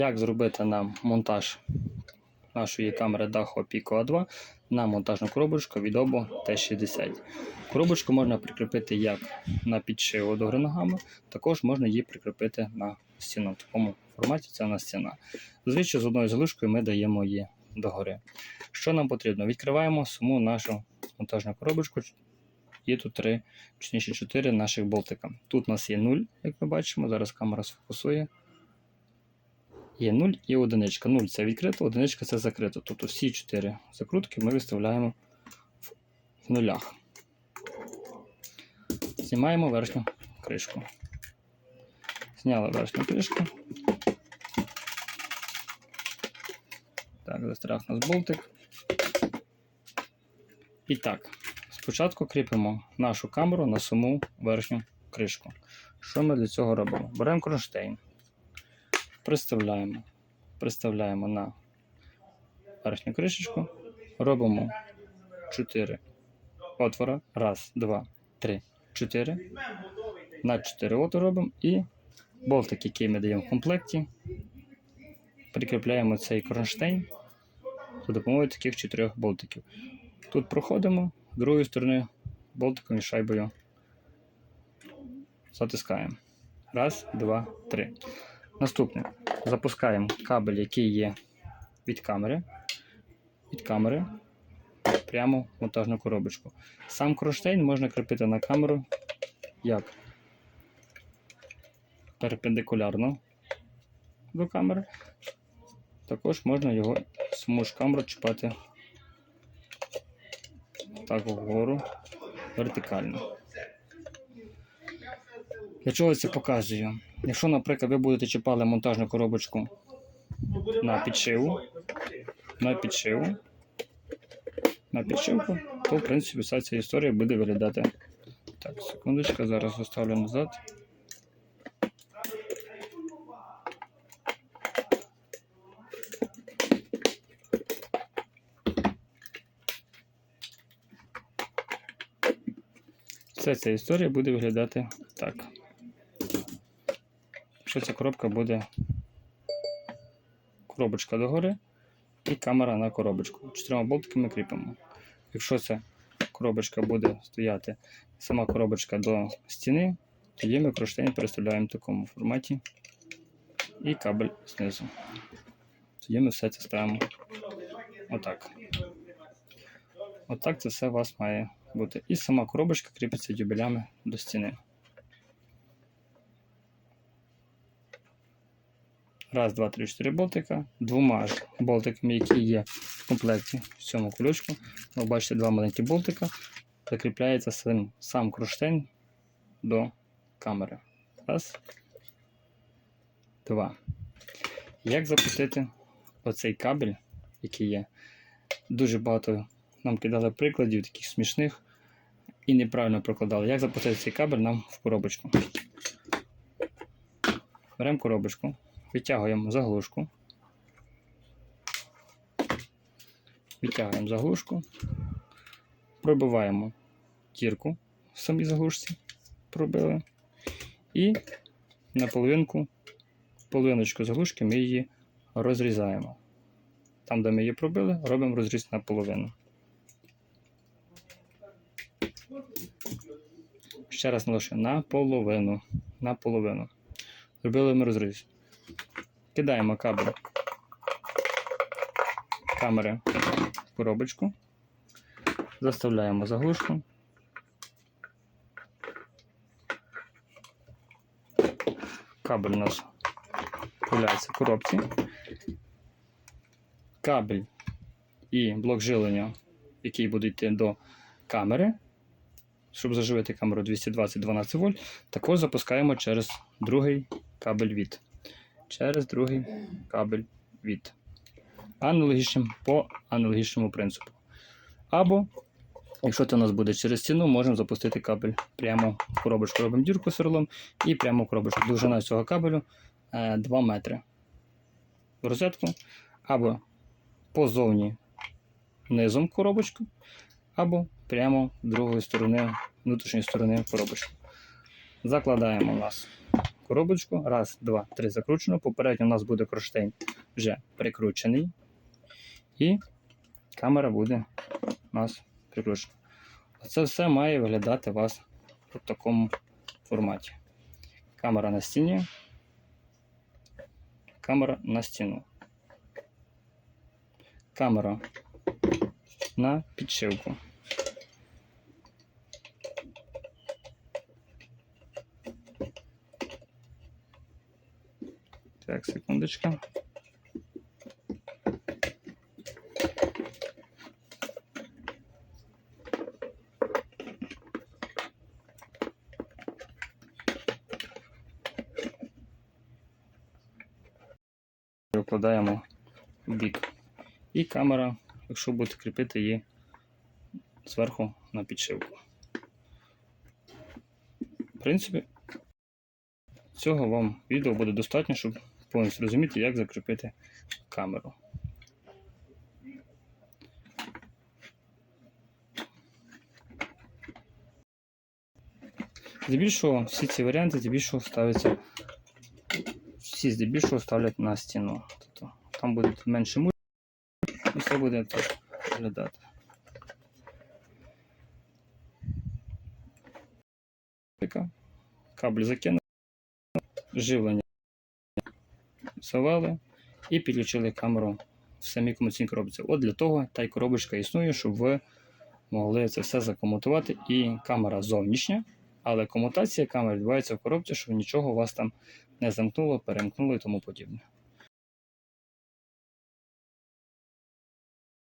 Як зробити нам монтаж нашої камери Daho Pico A2 на монтажну коробочку від Obo T60. Коробочку можна прикріпити як на підшиву до гри ногами, також можна її прикріпити на стіну. В такому форматі це на стіна. Зазвичай з одною залишкою ми даємо її догори. Що нам потрібно? Відкриваємо саму нашу монтажну коробочку. Є тут три, точніше чотири наших болтика. Тут у нас є 0, як ми бачимо, зараз камера сфокусує. Є 0 і одиничка. 0 це відкрито, одиничка це закрито. Тобто всі чотири закрутки ми виставляємо в нулях. Знімаємо верхню кришку. Зняли верхню кришку. Так, застряг нас болтик. І так, спочатку кріпимо нашу камеру на саму верхню кришку. Що ми для цього робимо? Беремо кронштейн, приставляємо, приставляємо на верхню кришечку, робимо 4 отвора. Раз, два, три, чотири. На 4 отвори робимо і болтик, який ми даємо в комплекті, прикріпляємо цей кронштейн за допомогою таких чотирьох болтиків. Тут проходимо, з другої сторони болтиком і шайбою затискаємо. Раз, два, три. Наступне. Запускаємо кабель, який є від камери. Від камери прямо в монтажну коробочку. Сам кронштейн можна кріпити на камеру як перпендикулярно до камери. Також можна його саму ж камеру чіпати так вгору вертикально. Для чого я це показую? Якщо, наприклад, ви будете чіпали монтажну коробочку на підшиву, на підшиву, на підшивку, то в принципі вся ця історія буде виглядати. Так, секундочку, зараз заставлю назад. Вся ця історія буде виглядати так. Якщо ця коробка буде коробочка догори і камера на коробочку. Чотирьома болтиками кріпимо. Якщо ця коробочка буде стояти, сама коробочка до стіни, тоді ми кронштейн переставляємо в такому форматі і кабель знизу. Тоді ми все це ставимо отак. Отак це все у вас має бути. І сама коробочка кріпиться дюбелями до стіни. Раз, два, три, чотири болтика. Двома болтиками, які є в комплекті в цьому кульочку. Ви бачите два маленькі болтика. Закріпляється сам, сам кронштейн до камери. Раз. Два. Як запустити оцей кабель, який є? Дуже багато нам кидали прикладів, таких смішних, і неправильно прокладали. Як запустити цей кабель нам в коробочку? Беремо коробочку, витягуємо заглушку. Витягуємо заглушку, пробиваємо дірку в самій заглушці, пробили. І на половинку, половиночку заглушки ми її розрізаємо. Там, де ми її пробили, робимо розріз на половину. Ще раз наголошую, на половину. На половину. Зробили ми розріз. Кидаємо кабель камери в коробочку. Заставляємо заглушку. Кабель у нас появляється в коробці. Кабель і блок жилення, який буде йти до камери, щоб заживити камеру 220-12 вольт, також запускаємо через другий кабель від. Через другий кабель від. Аналогічним по аналогічному принципу. Або, якщо це у нас буде через стіну, можемо запустити кабель прямо в коробочку. Робимо дірку сверлом і прямо в коробочку. Довжина цього кабелю е, 2 метри. В розетку. Або позовні низом коробочку, або прямо з другої сторони, внутрішньої сторони коробочку. Закладаємо у нас коробочку. Раз, два, три закручено. Попередньо у нас буде кронштейн вже прикручений. І камера буде у нас прикручена. Це все має виглядати у вас в такому форматі. Камера на стіні. Камера на стіну. Камера на підшивку. Так, секундочка. Викладаємо в бік. І камера, якщо будете кріпити її зверху на підшивку. В принципі, цього вам відео буде достатньо, щоб повністю розуміти, як закріпити камеру. Здебільшого всі ці варіанти здебільшого ставляться, всі здебільшого ставлять на стіну. Тобто там буде менше муль, і все буде так виглядати. Кабель закинули, живлення завели і підключили камеру в самій комуційній коробці. От для того та й коробочка існує, щоб ви могли це все закомутувати. І камера зовнішня, але комутація камери відбувається в коробці, щоб нічого у вас там не замкнуло, перемкнуло і тому подібне.